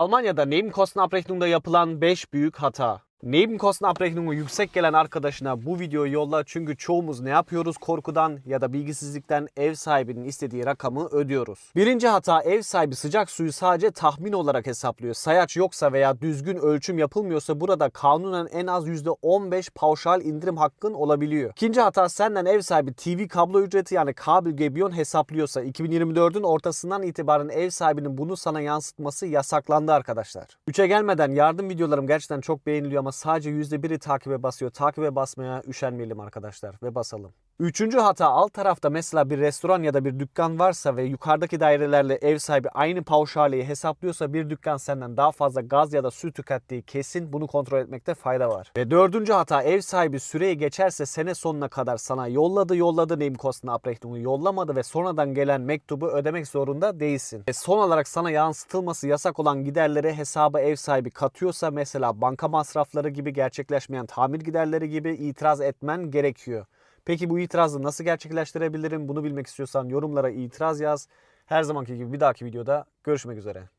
Almanya'da Nebenkostenabrechnung'da yapılan 5 büyük hata. Nebenkostenabrechnung'u yüksek gelen arkadaşına bu videoyu yolla çünkü çoğumuz ne yapıyoruz korkudan ya da bilgisizlikten ev sahibinin istediği rakamı ödüyoruz. Birinci hata ev sahibi sıcak suyu sadece tahmin olarak hesaplıyor. Sayaç yoksa veya düzgün ölçüm yapılmıyorsa burada kanunen en az %15 pauşal indirim hakkın olabiliyor. İkinci hata senden ev sahibi TV kablo ücreti yani kabel gebiyon hesaplıyorsa 2024'ün ortasından itibaren ev sahibinin bunu sana yansıtması yasaklandı arkadaşlar. 3'e gelmeden yardım videolarım gerçekten çok beğeniliyor ama sadece %1'i takibe basıyor. Takibe basmaya üşenmeyelim arkadaşlar ve basalım. Üçüncü hata alt tarafta mesela bir restoran ya da bir dükkan varsa ve yukarıdaki dairelerle ev sahibi aynı pauşaleyi hesaplıyorsa bir dükkan senden daha fazla gaz ya da su tükettiği kesin bunu kontrol etmekte fayda var. Ve dördüncü hata ev sahibi süreyi geçerse sene sonuna kadar sana yolladı yolladı Nebenkostenabrechnung'u yollamadı ve sonradan gelen mektubu ödemek zorunda değilsin. Ve son olarak sana yansıtılması yasak olan giderleri hesaba ev sahibi katıyorsa mesela banka masrafları gibi gerçekleşmeyen tamir giderleri gibi itiraz etmen gerekiyor. Peki bu itirazı nasıl gerçekleştirebilirim? Bunu bilmek istiyorsan yorumlara itiraz yaz. Her zamanki gibi bir dahaki videoda görüşmek üzere.